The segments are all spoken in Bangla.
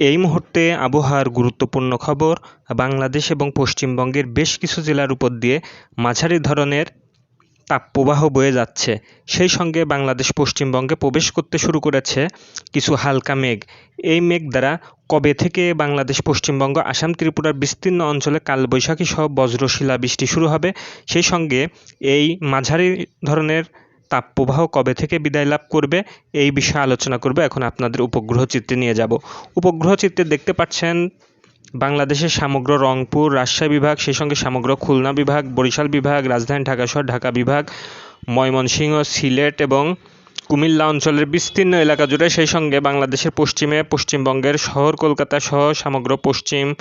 এই মুহূর্তে আবহাওয়ার গুরুত্বপূর্ণ খবর, বাংলাদেশ এবং পশ্চিমবঙ্গের বেশ কিছু জেলার উপর দিয়ে মাঝারি ধরনের তাপপ্রবাহ বয়ে যাচ্ছে। সেই সঙ্গে বাংলাদেশ পশ্চিমবঙ্গে প্রবেশ করতে শুরু করেছে কিছু হালকা মেঘ। এই মেঘ দ্বারা কবে থেকে বাংলাদেশ পশ্চিমবঙ্গ, আসাম, ত্রিপুরার বিস্তীর্ণ অঞ্চলে কালবৈশাখী সহ বজ্রশিলা বৃষ্টি শুরু হবে? সেই সঙ্গে এই মাঝারি ধরনের তাপপ্রবাহ কবে থেকে বিদায় লাভ করবে, এই বিষয়ে আলোচনা করব। এখন আপনাদের উপগ্রহ চিত্রে নিয়ে যাব। উপগ্রহ চিত্রে দেখতে পাচ্ছেন বাংলাদেশের সমগ্র রংপুর, রাজশাহী বিভাগ, সেই সঙ্গে সমগ্র খুলনা বিভাগ, বরিশাল বিভাগ, রাজধানী ঢাকা শহর, ঢাকা বিভাগ, ময়মনসিংহ, সিলেট এবং কুমিল্লা অঞ্চলের বিস্তীর্ণ এলাকা জুড়ে সেই সঙ্গে বাংলাদেশের পশ্চিমে পশ্চিমবঙ্গের শহর, কলকাতা সহ সমগ্র পশ্চিম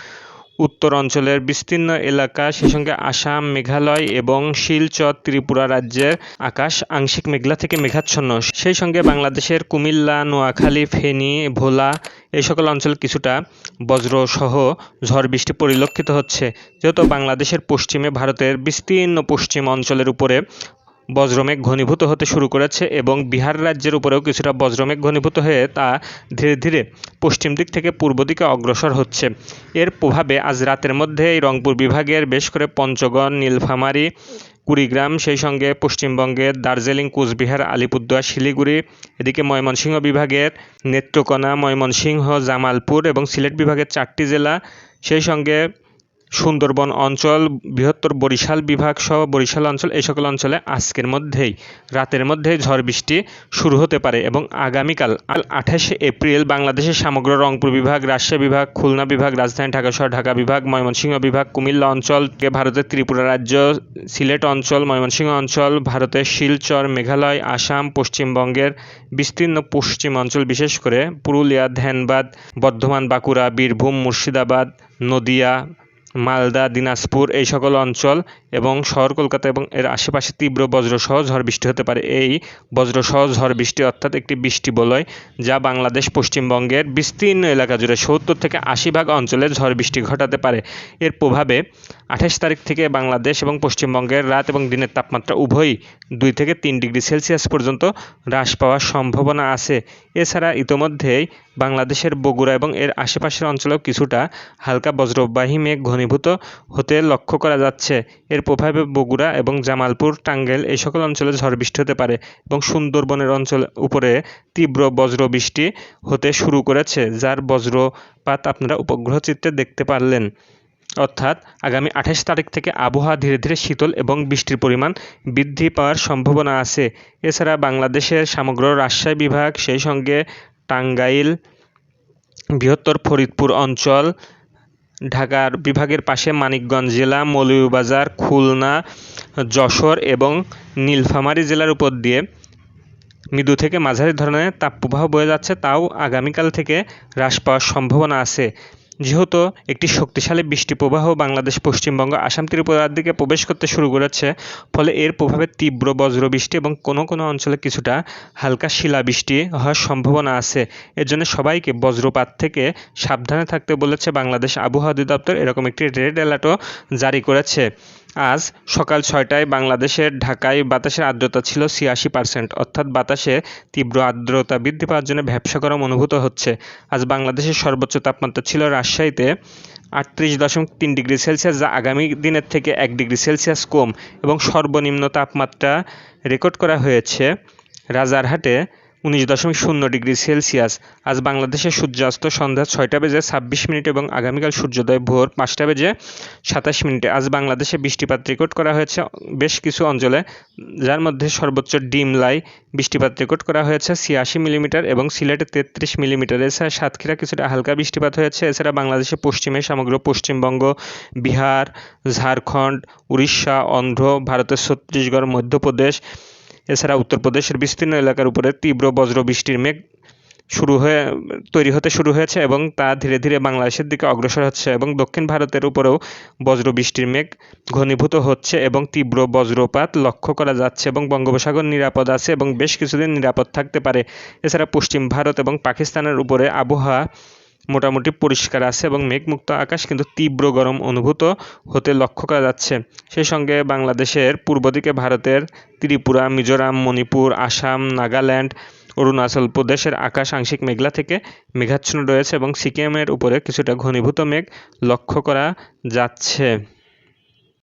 উত্তর অঞ্চলের বিস্তীর্ণ এলাকা, সেই সঙ্গে আসাম, মেঘালয় এবং শিলচর, ত্রিপুরা রাজ্যের আকাশ আংশিক মেঘলা থেকে মেঘাচ্ছন্ন। সেই সঙ্গে বাংলাদেশের কুমিল্লা, নোয়াখালী, ফেনী, ভোলা এই সকল অঞ্চল কিছুটা বজ্রসহ ঝড় বৃষ্টি পরিলক্ষিত হচ্ছে। যেহেতু বাংলাদেশের পশ্চিমে ভারতের বিস্তীর্ণ পশ্চিম অঞ্চলের উপরে বজ্রমেঘ ঘনীভূত হতে শুরু করেছে এবং বিহার রাজ্যের উপরেও কিছুটা বজ্রমেঘ ঘনীভূত হয়ে তা ধীরে ধীরে পশ্চিম দিক থেকে পূর্ব দিকে অগ্রসর হচ্ছে। এর প্রভাবে আজ রাতের মধ্যে এই রংপুর বিভাগের বেশ করে পঞ্চগড়, নীলফামারী, কুড়িগ্রাম, সেই সঙ্গে পশ্চিমবঙ্গের দার্জিলিং, কোচবিহার, আলিপুরদুয়ার, শিলিগুড়ি, এদিকে ময়মনসিংহ বিভাগের নেত্রকোনা, ময়মনসিংহ, জামালপুর এবং সিলেট বিভাগের চারটি জেলা, সেই সঙ্গে সুন্দরবন অঞ্চল, বৃহত্তর বরিশাল বিভাগ সহ বরিশাল অঞ্চল, এই সকল অঞ্চলে আজকের মধ্যেই, রাতের মধ্যেই ঝড় বৃষ্টি শুরু হতে পারে এবং আগামীকাল আঠাশে এপ্রিল বাংলাদেশের সমগ্র রংপুর বিভাগ, রাজশাহী বিভাগ, খুলনা বিভাগ, রাজধানী ঢাকা শহর ঢাকা বিভাগ, ময়মনসিংহ বিভাগ, কুমিল্লা অঞ্চল ভারতের ত্রিপুরা রাজ্য, সিলেট অঞ্চল, ময়মনসিংহ অঞ্চল, ভারতের শিলচর, মেঘালয়, আসাম, পশ্চিমবঙ্গের বিস্তীর্ণ পশ্চিম অঞ্চল, বিশেষ করে পুরুলিয়া ধ্যানবাদ বর্ধমান, বাঁকুড়া, বীরভূম, মুর্শিদাবাদ, নদিয়া মালদা, দিনাজপুর এই সকল অঞ্চল এবং শহর কলকাতা এবং এর আশেপাশে তীব্র বজ্রসহ ঝড় বৃষ্টি হতে পারে। এই বজ্রসহ ঝড় বৃষ্টি অর্থাৎ একটি বৃষ্টি বলয় যা বাংলাদেশ পশ্চিমবঙ্গের বিস্তীর্ণ এলাকা জুড়ে সত্তর থেকে আশি ভাগ অঞ্চলে ঝড় বৃষ্টি ঘটাতে পারে। এর প্রভাবে আঠাশ তারিখ থেকে বাংলাদেশ এবং পশ্চিমবঙ্গের রাত এবং দিনের তাপমাত্রা উভয়ই দুই থেকে তিন ডিগ্রি সেলসিয়াস পর্যন্ত হ্রাস পাওয়ার সম্ভাবনা আছে। এছাড়া ইতোমধ্যেই বাংলাদেশের বগুড়া এবং এর আশেপাশের অঞ্চলেও কিছুটা হালকা বজ্রবাহী মেঘ ঘনীভূত হতে লক্ষ্য করা যাচ্ছে। এর প্রভাবে বগুড়া এবং জামালপুর টাঙ্গেল এই সকল অঞ্চলে ঝড় বৃষ্টি হতে পারে এবং সুন্দরবনের অঞ্চল উপরে তীব্র বজ্র বৃষ্টি হতে শুরু করেছে, যার বজ্রপাত আপনারা উপগ্রহ চিত্রে দেখতে পারলেন। অর্থাৎ আগামী আঠাশ তারিখ থেকে আবহাওয়া ধীরে ধীরে শীতল এবং বৃষ্টির পরিমাণ বৃদ্ধি পাওয়ার সম্ভাবনা আছে। এছাড়া বাংলাদেশের সমগ্র রাজশাহী বিভাগ, সেই সঙ্গে টাঙ্গাইল, বৃহত্তর ফরিদপুর অঞ্চল, ঢাকার বিভাগের পাশে মানিকগঞ্জ জেলা, মৌলভীবাজার, খুলনা, যশোর এবং নীলফামারী জেলার উপর দিয়ে মৃদু থেকে মাঝারি ধরনের তাপপ্রবাহ বয়ে যাচ্ছে। তাও আগামীকাল থেকে হ্রাস পাওয়ার সম্ভাবনা আছে। যেহেতু একটি শক্তিশালী বৃষ্টি প্রবাহ বাংলাদেশ, পশ্চিমবঙ্গ, আসাম, ত্রিপুরার দিকে প্রবেশ করতে শুরু করেছে, ফলে এর প্রভাবে তীব্র বজ্র বৃষ্টি এবং কোনো কোনো অঞ্চলে কিছুটা হালকা শিলাবৃষ্টি হওয়ার সম্ভাবনা আছে। এর জন্য সবাইকে বজ্রপাত থেকে সাবধানে থাকতে বলেছে বাংলাদেশ আবহাওয়া অধিদপ্তর। এরকম একটি রেড অ্যালার্টও জারি করেছে। আজ সকাল ছয়টায় বাংলাদেশের ঢাকায় বাতাসের আর্দ্রতা ছিল ছিয়াশি পার্সেন্ট। অর্থাৎ বাতাসে তীব্র আর্দ্রতা বৃদ্ধি পাওয়ার জন্য ভ্যাবসা গরম অনুভূত হচ্ছে। আজ বাংলাদেশের সর্বোচ্চ তাপমাত্রা ছিল রাজশাহীতে আটত্রিশ দশমিক তিন ডিগ্রি সেলসিয়াস, যা আগামী দিনের থেকে এক ডিগ্রি সেলসিয়াস কম এবং সর্বনিম্ন তাপমাত্রা রেকর্ড করা হয়েছে রাজারহাটে উনিশ দশমিক শূন্য ডিগ্রি সেলসিয়াস। আজ বাংলাদেশের সূর্যাস্ত সন্ধ্যা ছয়টা বেজে ছাব্বিশ মিনিট এবং আগামীকাল সূর্যোদয় ভোর পাঁচটা বেজে সাতাশ মিনিটে। আজ বাংলাদেশে বৃষ্টিপাত রেকর্ড করা হয়েছে বেশ কিছু অঞ্চলে, যার মধ্যে সর্বোচ্চ ডিমলাই বৃষ্টিপাত রেকর্ড করা হয়েছে ছিয়াশি মিলিমিটার এবং সিলেটে তেত্রিশ মিলিমিটার। এছাড়া সাতক্ষীরা কিছুটা হালকা বৃষ্টিপাত হয়েছে। এছাড়া বাংলাদেশের পশ্চিমে সমগ্র পশ্চিমবঙ্গ, বিহার, ঝাড়খণ্ড, উড়িষ্যা, অন্ধ্র, ভারতের ছত্তিশগড়, মধ্যপ্রদেশ এছাড়া উত্তরপ্রদেশের বিস্তীর্ণ এলাকার উপরে তীব্র বজ্র বৃষ্টির মেঘ শুরু হয়ে, তৈরি হতে শুরু হয়েছে এবং তা ধীরে ধীরে বাংলাদেশের দিকে অগ্রসর হচ্ছে এবং দক্ষিণ ভারতের উপরেও বজ্র বৃষ্টির মেঘ ঘনীভূত হচ্ছে এবং তীব্র বজ্রপাত লক্ষ্য করা যাচ্ছে এবং বঙ্গোপসাগর নিরাপদ আছে এবং বেশ কিছুদিন নিরাপদ থাকতে পারে। এছাড়া পশ্চিম ভারত এবং পাকিস্তানের উপরে আবহাওয়া মোটামুটি পরিষ্কার আছে এবং মেঘমুক্ত আকাশ কিন্তু তীব্র গরম অনুভূত হতে লক্ষ্য করা যাচ্ছে। সেই সঙ্গে বাংলাদেশের পূর্ব দিকে ভারতের ত্রিপুরা, মিজোরাম, মণিপুর, আসাম, নাগাল্যান্ড, অরুণাচল প্রদেশের আকাশ আংশিক মেঘলা থেকে মেঘাচ্ছন্ন রয়েছে এবং সিকিমের উপরে কিছুটা ঘনীভূত মেঘ লক্ষ্য করা যাচ্ছে।